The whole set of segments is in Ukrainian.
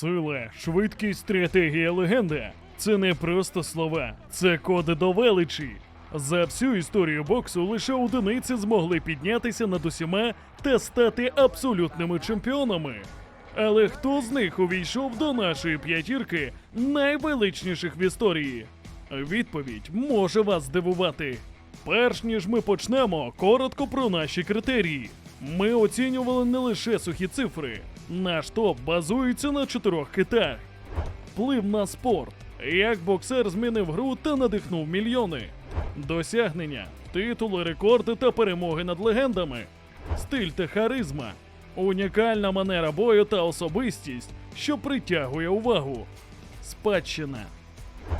Сила, швидкість, стратегія, легенда. Це не просто слова, це коди до величі. За всю історію боксу лише одиниці змогли піднятися над усіма та стати абсолютними чемпіонами. Але хто з них увійшов до нашої п'ятірки найвеличніших в історії? Відповідь може вас здивувати. Перш ніж ми почнемо, коротко про наші критерії. Ми оцінювали не лише сухі цифри. Наш топ базується на чотирьох китах. Вплив на спорт. Як боксер змінив гру та надихнув мільйони. Досягнення, титули, рекорди та перемоги над легендами. Стиль та харизма. Унікальна манера бою та особистість, що притягує увагу. Спадщина.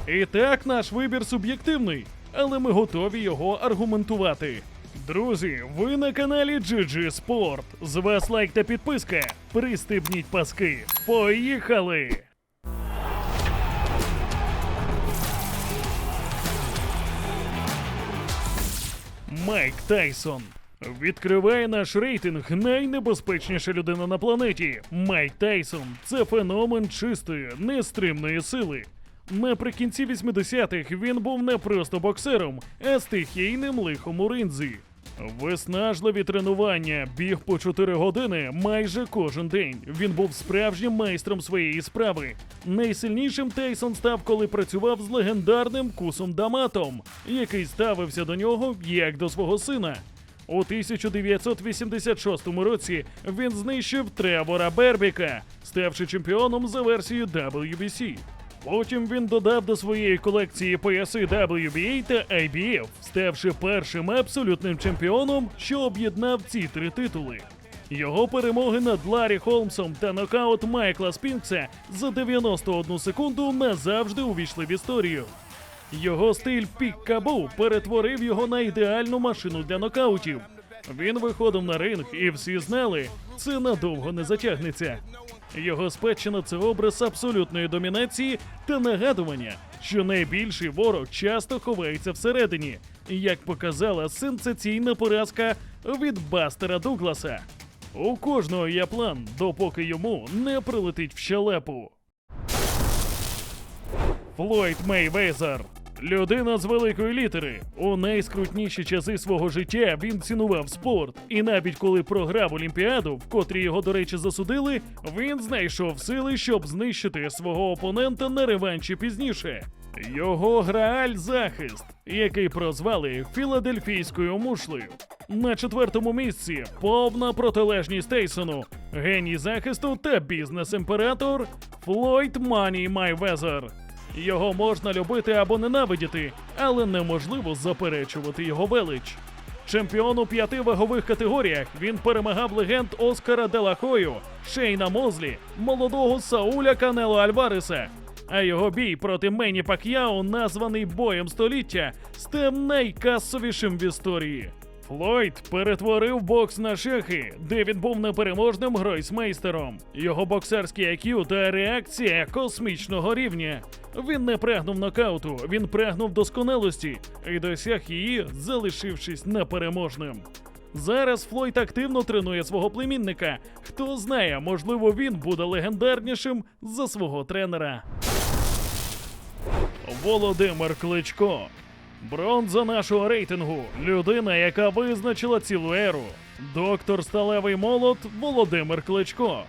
І так, наш вибір суб'єктивний, але ми готові його аргументувати. Друзі, ви на каналі GG Sport. З вас лайк та підписка. Пристебніть паски. Поїхали! Майк Тайсон. Відкриває наш рейтинг найнебезпечніша людина на планеті. Майк Тайсон це феномен чистої, нестримної сили. Наприкінці 80-х він був не просто боксером, а стихійним лихом у ринзі. Виснажливі тренування, біг по 4 години майже кожен день. Він був справжнім майстром своєї справи. Найсильнішим Тейсон став, коли працював з легендарним кусом Даматом, який ставився до нього як до свого сина. У 1986 році він знищив Тревора Бербіка, ставши чемпіоном за версією WBC. Потім він додав до своєї колекції пояси WBA та IBF, ставши першим абсолютним чемпіоном, що об'єднав ці три титули. Його перемоги над Ларі Холмсом та нокаут Майкла Спінкса за 91 секунду назавжди увійшли в історію. Його стиль пік-кабу перетворив його на ідеальну машину для нокаутів. Він виходив на ринг, і всі знали, це надовго не затягнеться. Його спадщина це образ абсолютної домінації та нагадування, що найбільший ворог часто ховається всередині, як показала сенсаційна поразка від Бастера Дугласа. У кожного є план, допоки йому не прилетить в щелепу. Флойд Мейвезер. Людина з великої літери. У найскрутніші часи свого життя він цінував спорт. І навіть коли програв Олімпіаду, в котрій його, до речі, засудили, він знайшов сили, щоб знищити свого опонента на реванші пізніше. Його грааль захист, який прозвали філадельфійською мушлею. На четвертому місці повна протилежність Тейсону, геній захисту та бізнес-імператор Флойд Мані Майвезер. Його можна любити або ненавидіти, але неможливо заперечувати його велич. Чемпіон у п'яти вагових категоріях він перемагав легенд Оскара Делахою, Шейна Мозлі, молодого Сауля Канело Альвареса. А його бій проти Мені Пак'яо, названий боєм століття, став найкасовішим в історії. Флойд перетворив бокс на шахи, де він був непереможним гройсмейстером. Його боксерський IQ та реакція космічного рівня. Він не прагнув нокауту, він прагнув досконалості і досяг її, залишившись непереможним. Зараз Флойд активно тренує свого племінника. Хто знає, можливо, він буде легендарнішим за свого тренера. Володимир Кличко. Бронза нашого рейтингу. Людина, яка визначила цілу еру. Доктор Сталевий молот Володимир Кличко.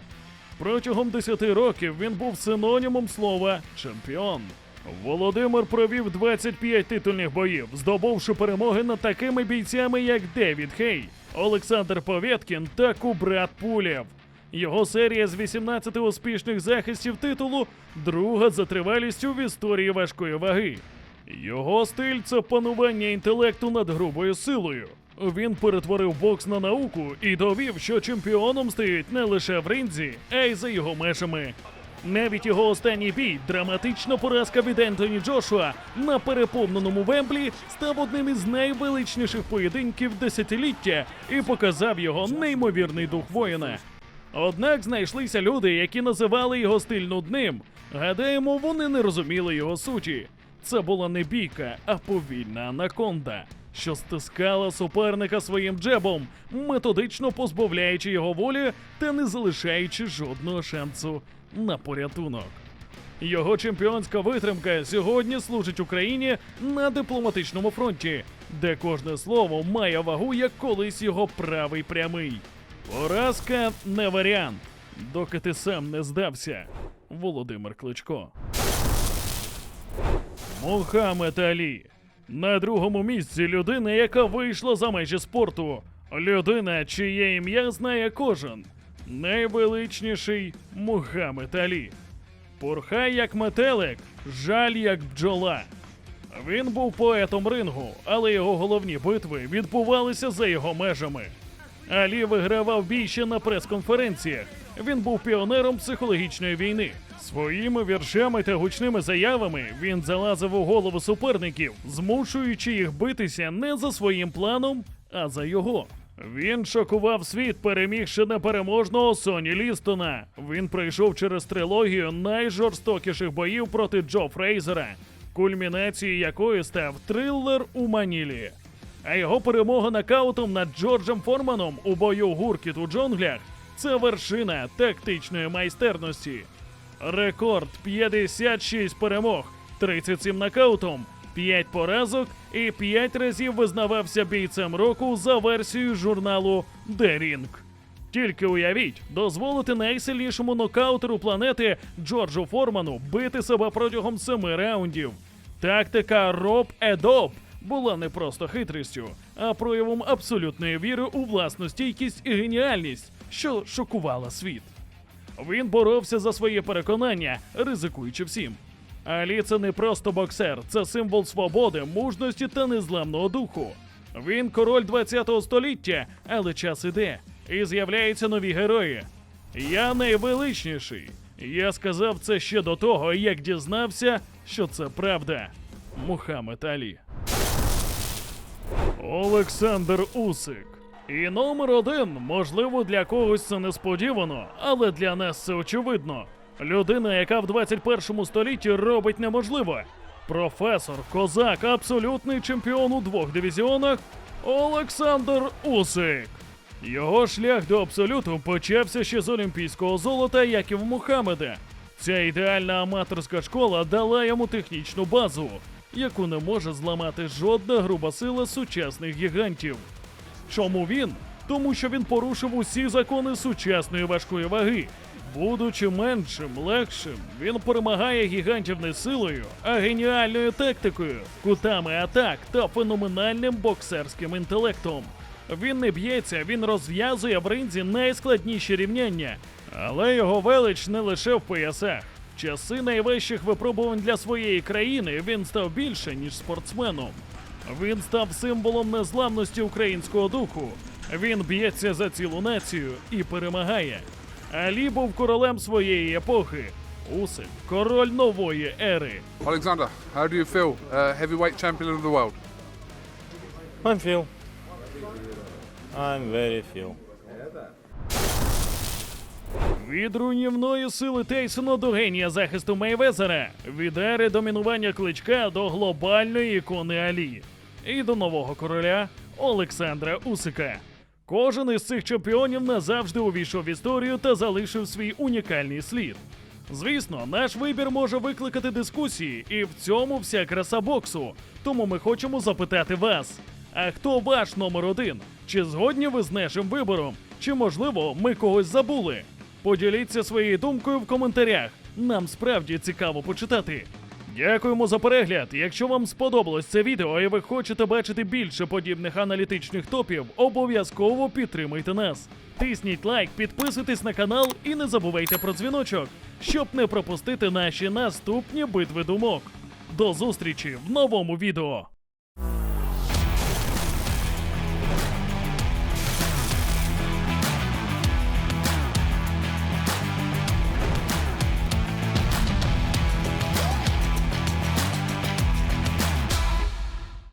Протягом 10 років він був синонімом слова чемпіон. Володимир провів 25 титульних боїв, здобувши перемоги над такими бійцями, як Девід Хей, Олександр Повєткін та Кубрат Пулєв. Його серія з 18 успішних захистів титулу друга за тривалістю в історії важкої ваги. Його стиль це панування інтелекту над грубою силою. Він перетворив бокс на науку і довів, що чемпіоном стають не лише в ринзі, а й за його межами. Навіть його останній бій, драматична поразка від Ентоні Джошуа на переповненому Вемблі, став одним із найвеличніших поєдинків десятиліття і показав його неймовірний дух воїна. Однак знайшлися люди, які називали його стиль нудним. Гадаємо, вони не розуміли його суті. Це була не бійка, а повільна анаконда. що стискала суперника своїм джебом, методично позбавляючи його волі та не залишаючи жодного шансу на порятунок. Його чемпіонська витримка сьогодні служить Україні на дипломатичному фронті, де кожне слово має вагу як колись його правий прямий. Поразка не варіант, доки ти сам не здався. Володимир Кличко. Мухаммед Алі. На другому місці людина, яка вийшла за межі спорту. Людина, чиє ім'я знає кожен. Найвеличніший Мухаммед Алі. Пурхай як метелик, жаль як бджола. Він був поетом рингу, але його головні битви відбувалися за його межами. Алі вигравав бій ще на прес-конференціях. Він був піонером психологічної війни. Своїми віршами та гучними заявами він залазив у голову суперників, змушуючи їх битися не за своїм планом, а за його. Він шокував світ, перемігши непереможного Соні Лістона. Він пройшов через трилогію найжорстокіших боїв проти Джо Фрейзера, кульмінацією якої став трилер у Манілі. А його перемога нокаутом над Джорджем Форманом у бою гуркіт у джунглях це вершина тактичної майстерності. Рекорд 56 перемог, 37 нокаутом, 5 поразок і 5 разів визнавався бійцем року за версією журналу The Ring. Тільки уявіть, дозволити найсильнішому нокаутеру планети Джорджу Форману бити себе протягом семи раундів. Тактика Роб Едоп була не просто хитрістю, а проявом абсолютної віри у власну стійкість і геніальність, що шокувала світ. Він боровся за своє переконання, ризикуючи всім. Алі це не просто боксер, це символ свободи, мужності та незламного духу. Він король 20-го століття, але час іде, і з'являються нові герої. Я найвеличніший. Я сказав це ще до того, як дізнався, що це правда. Мухаммед Алі. Олександр Усик. І номер один, можливо, для когось це несподівано, але для нас це очевидно. Людина, яка в 21 столітті робить неможливе. Професор, козак, абсолютний чемпіон у двох дивізіонах Олександр Усик. Його шлях до абсолюту почався ще з олімпійського золота, як і в Мухаммеда. Ця ідеальна аматорська школа дала йому технічну базу, яку не може зламати жодна груба сила сучасних гігантів. Чому він? Тому що він порушив усі закони сучасної важкої ваги. Будучи меншим, легшим, він перемагає гігантів не силою, а геніальною тактикою, кутами атак та феноменальним боксерським інтелектом. Він не б'ється, він розв'язує в ринзі найскладніші рівняння, але його велич не лише в поясах. Часи найвищих випробувань для своєї країни він став більше, ніж спортсменом. Він став символом незламності українського духу. Він б'ється за цілу націю і перемагає. Алі був королем своєї епохи. Усик король нової ери. Alexander, how do you feel? Uh, heavyweight champion of the world. I'm Phil. I'm very Phil. Від руйнівної сили Тейсона до генія захисту Мейвезера, від ери домінування кличка до глобальної ікони Алі і до нового короля Олександра Усика. Кожен із цих чемпіонів назавжди увійшов в історію та залишив свій унікальний слід. Звісно, наш вибір може викликати дискусії, і в цьому вся краса боксу. Тому ми хочемо запитати вас: а хто ваш номер один? Чи згодні ви з нашим вибором? Чи можливо ми когось забули? Поділіться своєю думкою в коментарях. Нам справді цікаво почитати. Дякуємо за перегляд. Якщо вам сподобалось це відео і ви хочете бачити більше подібних аналітичних топів, обов'язково підтримуйте нас. Тисніть лайк, підписуйтесь на канал і не забувайте про дзвіночок, щоб не пропустити наші наступні битви думок. До зустрічі в новому відео.